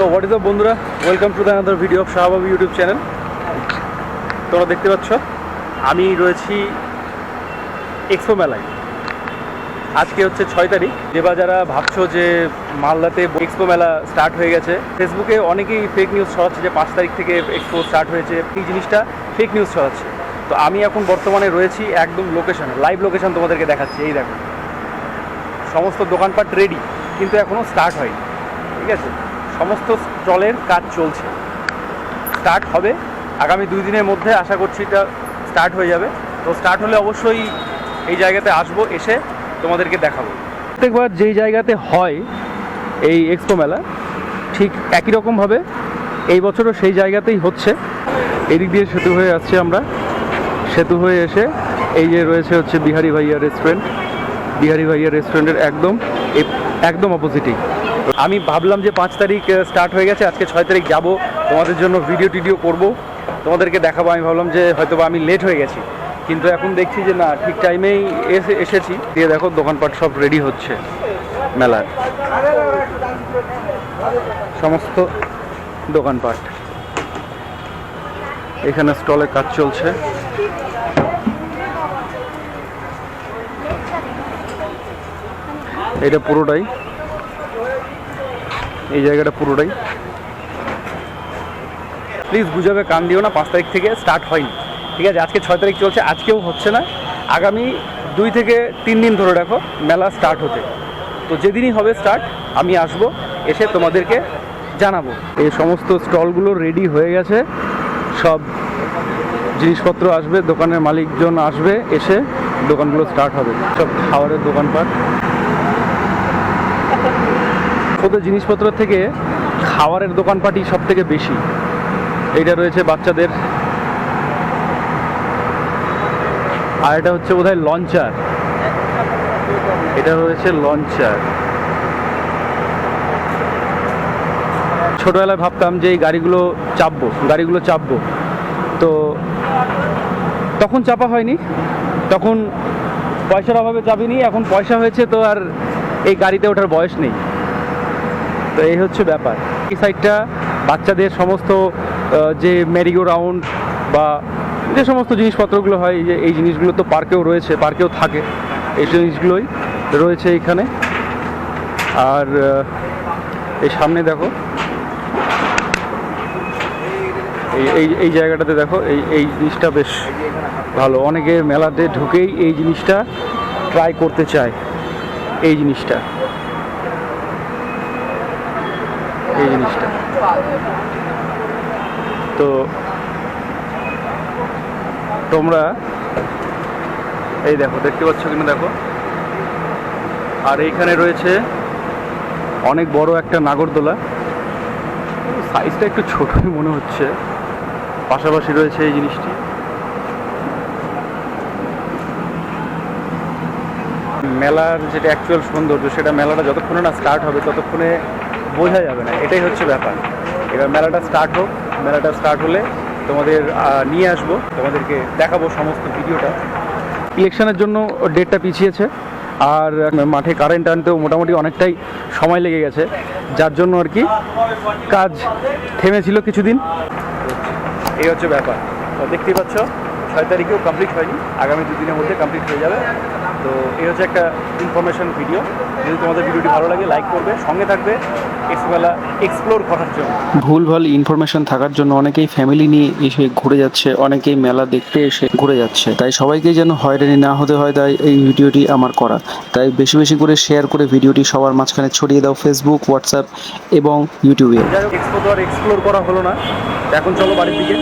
তো what is বন্ধুরা? Welcome to the another video of Shahbabu YouTube channel তোমরা দেখতে পাচ্ছ, আমি রয়েছি এক্সপো মেলায় আজকে হচ্ছে ছয় তারিখ। যেবা যারা ভাবছ যে মালদাতে এক্সপো মেলা স্টার্ট হয়ে গেছে ফেসবুকে অনেকেই ফেক নিউজ ছড়াচ্ছে যে পাঁচ তারিখ থেকে এক্সপো স্টার্ট হয়েছে। এই জিনিসটা ফেক নিউজ ছড়াচ্ছে। তো আমি এখন বর্তমানে রয়েছি একদম লোকেশনে লাইভ লোকেশন তোমাদেরকে দেখাচ্ছি। এই দেখো। সমস্ত দোকানপাট রেডি কিন্তু এখনও স্টার্ট হয়নি। ঠিক আছে? সমস্ত স্টলের কাজ চলছে। স্টার্ট হবে। আগামী দুই দিনের মধ্যে আশা করছি এটা স্টার্ট হয়ে যাবে। তো স্টার্ট হলে অবশ্যই এই জায়গাতে আসব, এসে তোমাদেরকে দেখাবো। প্রত্যেকবার যেই জায়গাতে হয় এই এক্সপো মেলা, ঠিক একই রকমভাবে এই বছরও সেই জায়গাতেই হচ্ছে। এদিক দিয়ে সেতু হয়ে আসছি আমরা। সেতু হয়ে এসে এই যে রয়েছে হচ্ছে বিহারি ভাইয়া রেস্টুরেন্ট বিহারি ভাইয়া রেস্টুরেন্টের একদম একদম অপোজিটেই আমি ভাবলাম যে পাঁচ তারিখ স্টার্ট হয়ে গেছে, আজকে ছয় তারিখ যাব। তোমাদের জন্য ভিডিও টিডিও করব। তোমাদেরকে দেখাবো, আমি ভাবলাম যে হয়তো আমি লেট হয়ে গেছি। কিন্তু এখন দেখছি যে না, ঠিক টাইমেই এসে, এসেছি। দিয়ে দেখো, দোকানপাট সব রেডি হচ্ছে মেলার। সমস্ত দোকানপাট। এখানে স্টলে কাজ চলছে। এটা পুরোটাই। এই জায়গাটা পুরোটাই। প্লিজ বুঝাবে, কান দিও না, পাঁচ তারিখ থেকে স্টার্ট হয়নি। ঠিক আছে, আজকে ছয় তারিখ চলছে, আজকেও হচ্ছে না। আগামী দুই থেকে তিন দিন ধরে রাখো মেলা স্টার্ট হতে তো যেদিনই হবে স্টার্ট আমি আসব, এসে তোমাদেরকে জানাব। এই সমস্ত স্টলগুলো রেডি হয়ে গেছে। সব জিনিসপত্র আসবে, দোকানের মালিকজন আসবে, এসে দোকানগুলো স্টার্ট হবে। সব খাবারের দোকানপাট। ছোটো জিনিসপত্র থেকে খাবারের দোকানপাটই সব থেকে বেশি। এইটা রয়েছে বাচ্চাদের। আর এটা হচ্ছে বোধহয় লঞ্চার। এটা রয়েছে লঞ্চার। ছোটবেলায় ভাবতাম যে এই গাড়িগুলো চাপবো গাড়িগুলো চাপবো। তো তখন চাপা হয়নি। তখন পয়সার অভাবে চাপিনি। এখন পয়সা হয়েছে তো আর এই গাড়িতে ওঠার বয়স নেই। তো এই হচ্ছে ব্যাপার। এই সাইডটা বাচ্চাদের সমস্ত যে মেরিগো রাউন্ড বা যে সমস্ত জিনিসপত্রগুলো হয় যে এই জিনিসগুলো তো পার্কেও রয়েছে পার্কেও থাকে, এই জিনিসগুলোই রয়েছে এখানে। আর এই সামনে দেখো। এই এই এই জায়গাটাতে দেখো, এই এই জিনিসটা বেশ ভালো। অনেকে মেলাতে ঢুকেই এই জিনিসটা ট্রাই করতে চায়, এই জিনিসটা। এই জিনিসটা। তো তোমরা এই দেখো, দেখতে পাচ্ছ কিনা দেখো? আর এইখানে রয়েছে অনেক বড় একটা নাগরদোলা। সাইজটা একটু ছোটই মনে হচ্ছে। পাশাপাশি রয়েছে এই জিনিসটি। মেলার যেটা অ্যাকচুয়াল সৌন্দর্য, সেটা মেলাটা যতক্ষণে না স্টার্ট হবে, ততক্ষণে বোঝা যাবে না, এটাই হচ্ছে ব্যাপার। এবার মেলাটা স্টার্ট হোক, মেলাটা স্টার্ট হলে তোমাদের নিয়ে আসব, তোমাদেরকে দেখাবো সমস্ত ভিডিওটা। ইলেকশনের জন্য ডেটটা পিছিয়েছে, আর মাঠে কারেন্ট আনতেও মোটামুটি অনেকটাই সময় লেগে গেছে। যার জন্য আর কি কাজ থেমেছিল কিছুদিন। এই হচ্ছে ব্যাপার। দেখতেই পাচ্ছ ছয় তারিখেও কমপ্লিট হয়নি আগামী দুদিনের মধ্যে কমপ্লিট হয়ে যাবে। তো এই হচ্ছে একটা ইনফরমেশন ভিডিও যদি তোমাদের ভিডিওটি ভালো লাগে লাইক করবে সঙ্গে থাকবে এক্সবেলা এক্সপ্লোর করার জন্য। ভুলভাল ইনফরমেশন থাকার জন্য অনেকেই ফ্যামিলি নিয়ে এসে ঘুরে যাচ্ছে অনেকেই মেলা দেখতে এসে ঘুরে যাচ্ছে। তাই সবাইকে যেন হয়রানি না হতে হয় তাই এই ভিডিওটি আমার করা। তাই বেশি বেশি করে শেয়ার করে ভিডিওটি সবার মাঝখানে ছড়িয়ে দাও ফেসবুক হোয়াটসঅ্যাপ এবং ইউটিউবে এক্সপো তো আর এক্সপ্লোর করা হলো না। এখন চলো বাড়ির দিকে।